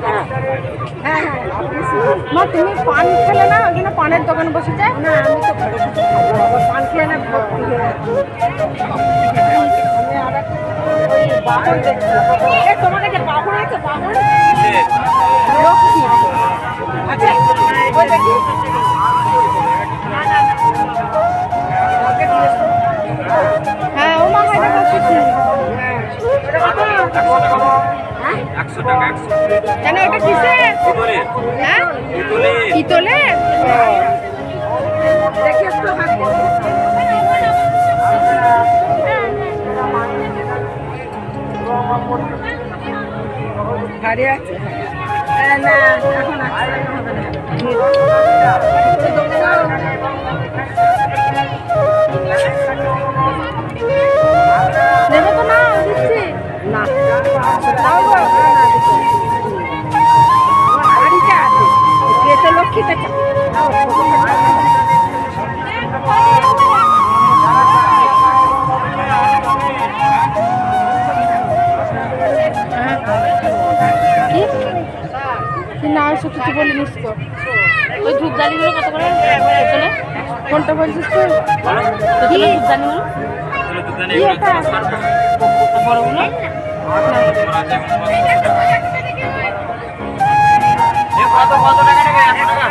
হ্যাঁ হ্যাঁ মা তুমি পান খেলে না? ওই জন্য পানের দোকান বসেছে? না আমি তো পান খেয়ে না হয়ে তোমার কাছে আছে আচ্ছা হ্যাঁ ও মা এটা বসেছি। একশো টাকা একশো কেন এটা কিসে? ভিতরে হ্যাঁ? পিতলে দেখি একটু ভারী আছে। না এখন হবে না। কি না এসে কিছু বলিনিস ওই ধূপ দানিগুলো কত করে? পেতলে কোনটা বলছিস তুই? পেতলে ধূপ দানিগুলো দোকানে এগুলো ষাট টাকা আর বড়গুলো কত কত টাকা নেবে? একশো টাকা।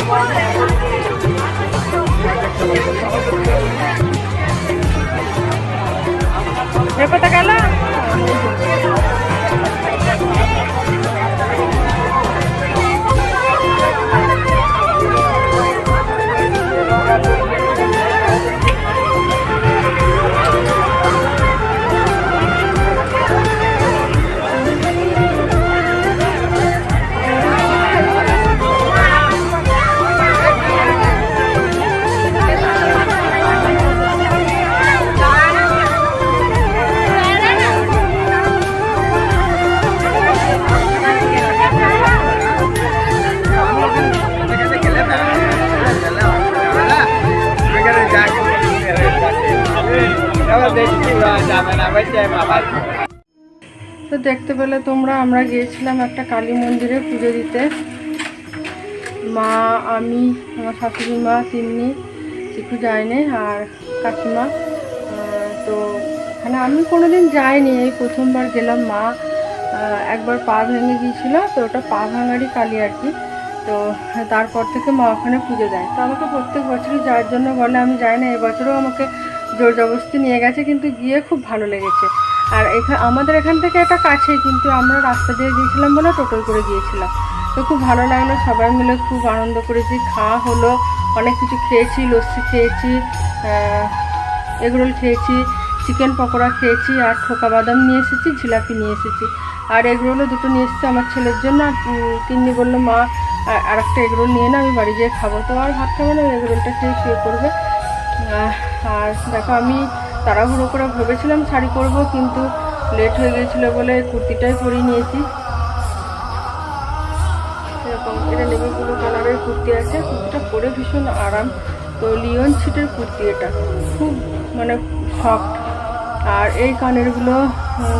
কত কাছে তো দেখতে পেলে তোমরা, আমরা গিয়েছিলাম একটা কালী মন্দিরে পুজো দিতে। মা, আমি, আমার শাশুড়ি মা, তিন্নি, চিকু যায়নি, আর কাকিমা। তো মানে আমি কোনোদিন যাইনি, এই প্রথমবার গেলাম মা একবার পা ভেঙে গিয়েছিল, তো ওটা পা ভাঙারই কালী আর কি। তো তারপর থেকে মা ওখানে পুজো দেয়। তো আমাকে প্রত্যেক বছরই যাওয়ার জন্য বলে, আমি যাই না, এবছরও আমাকে জোর জবরদস্তি নিয়ে গেছে কিন্তু গিয়ে খুব ভালো লেগেছে। আর এখানে আমাদের এখান থেকে এটা কাছে কিন্তু আমরা রাস্তা দিয়ে গিয়েছিলাম বলে টোটোয় করে গিয়েছিলাম। তো খুব ভালো লাগল সবাই মিলে খুব আনন্দ করেছি খাওয়া হলো অনেক কিছু খেয়েছি লস্যি খেয়েছি এগরোল খেয়েছি চিকেন পকোড়া খেয়েছি আর ঠোকা বাদাম নিয়ে এসেছি জিলাপি নিয়ে এসেছি। আর এগরোলও দুটো নিয়ে এসেছি আমার ছেলের জন্য আর তিন্নি বলল মা আর- একটা এগরোল নিয়ে না আমি বাড়ি গিয়ে খাব। তো আর ভাত খাব না এগরোলটা খেয়ে শুয়ে আহ, আর দেখো আমি তাড়াহুড়ো করে ভেবেছিলাম শাড়ি করব কিন্তু লেট হয়ে গেছিল বলে কুর্তিটাই পরিয়ে নিয়েছি। এরকম, এটা নেভি ব্লু কালারের কুর্তি আছে। কুর্তিটা পরে ভীষণ আরাম। তো লিওন ছিটের কুর্তি এটা। খুব মানে সফট আর এই কানেরগুলো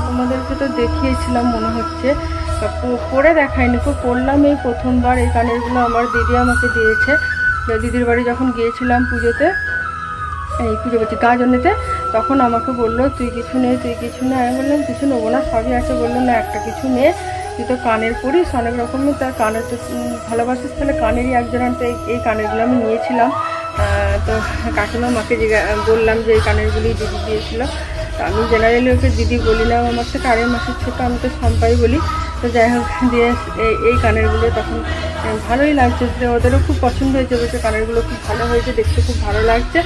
তোমাদেরকে তো দেখিয়েছিলাম মনে হচ্ছে। পরে দেখায়নি তো পরলাম এই প্রথমবার। এই কানেরগুলো আমার দিদি আমাকে দিয়েছে। দিদির বাড়ি যখন গিয়েছিলাম পুজোতে এই পুজো করছি। গাজনেতে তখন আমাকে বলল, তুই কিছু নে, তুই কিছু নে। আমি বললাম, কিছু নেব না, সবই আছে। বলল, না, একটা কিছু নে, তুই তো কানের পরিস, অনেক রকমের তার কানের তো ভালোবাসিস তাহলে কানেরই একজন তো এই কানেরগুলো আমি নিয়েছিলাম। তো কাকিমা মাকে বললাম যে এই কানেরগুলি দিদি দিয়েছিল। তো আমি জেনারেলি ওকে দিদি বলি না আমার থেকে আড়াই মাসের ছোটো, আমি তো সম্পাই বলি। তো যাই হোক, দিয়ে এই কানেরগুলো তখন ভালোই লাগছে। ওদেরও খুব পছন্দ হয়েছে বলছে কালারগুলো খুব ভালো হয়েছে, দেখতে খুব ভালো লাগছে।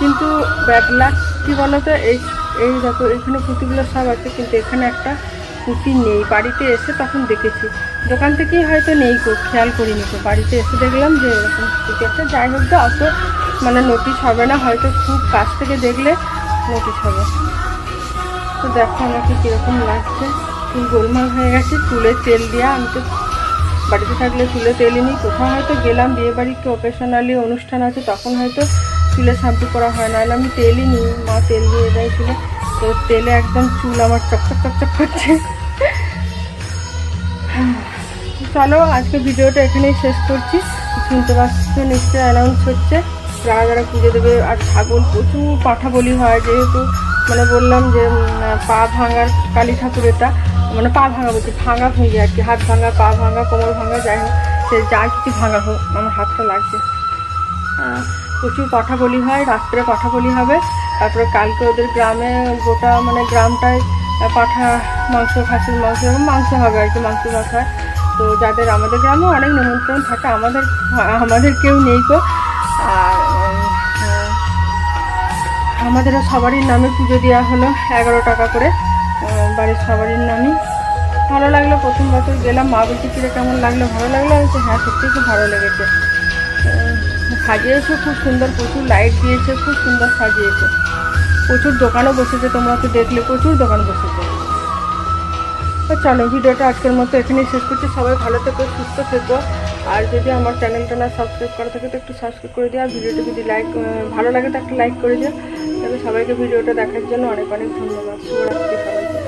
কিন্তু ব্যাড কী বলো তো এই এই দেখো, এখানে পুঁতিগুলো সব আছে, কিন্তু এখানে একটা পুঁতি নেই। বাড়িতে এসে তখন দেখেছি। দোকান থেকেই হয়তো নেই খেয়াল করিনি তো। বাড়িতে এসে দেখলাম যে এরকম পুঁতি আছে। যাই হোক তো অত মানে নোটিশ হবে না, হয়তো খুব কাছ থেকে দেখলে নোটিশ হবে। তো দেখো আমাকে কীরকম লাগছে। গোলমাল হয়ে গেছে চুলে তেল দেওয়া আমি তো বাড়িতে থাকলে চুলে তেলই নিই। কোথাও হয়তো গেলাম বিয়ে বাড়িতে ওকেশনালি অনুষ্ঠান আছে, তখন হয়তো চুলে শ্যাম্পু করা হয়। নাহলে আমি তেলই নিই, মা তেল দিয়ে দেয় চুলে। তো তেলে একদম চুল আমার চকচক চকচক করছে। চলো, আজকে ভিডিওটা এখানেই শেষ করছি। শুনতে পাচ্ছ, নিশ্চয়ই অ্যানাউন্স হচ্ছে। যারা যারা পুজো দেবে। আর ছাগল প্রচুর পাঠা বলি হয়, যেহেতু মানে বললাম যে পা ভাঙার কালী ঠাকুর এটা। মানে পা ভাঙা বলছি ভাঙা ভুঁজি আর কি। হাত ভাঙা, পা ভাঙা, কোমর ভাঙা, যাই হোক, সে যা কিছু ভাঙা হোক, আমার হাতটা লাগছে প্রচুর কথা বলি হয়, রাত্রে কথা বলি হবে। তারপরে কালকে ওদের গ্রামে গোটা মানে গ্রামটায় পাঠা, মাংস, খাসির মাংস, এরকম মাংস হবে আর কি, মাংস হয় তো যাদের আমাদের গ্রামে অনেক নিমন্ত্রণ থাকে, আমাদের আমাদের কেউ নেই তো আর আমাদেরও সবারই নামে পুজো দেওয়া হলো, এগারো টাকা করে। বাড়ির সবারই নামই। ভালো লাগল, প্রথম বছর গেলাম। মা বলছি, কিরে, কেমন লাগল? ভালো লাগল? হয়েছে হ্যাঁ সত্যি খুব ভালো লেগেছে। সাজিয়েছে, খুব সুন্দর, প্রচুর লাইট দিয়েছে, খুব সুন্দর সাজিয়েছে। প্রচুর দোকানও বসেছে, তোমরা তো দেখলে, প্রচুর দোকান বসেছে। তো চলো, ভিডিওটা আজকের মতো এখানেই শেষ করছি। সবাই ভালো থেকো, সুস্থ থেকো। আর যদি আমার চ্যানেলটা না সাবস্ক্রাইব করা থাকে, তো একটু সাবস্ক্রাইব করে দিও। আর ভিডিওটা যদি লাইক ভালো লাগে, তো একটা লাইক করে দিও। তবে সবাইকে ভিডিওটা দেখার জন্য অনেক অনেক ধন্যবাদ। শুভরাত্রি সবাই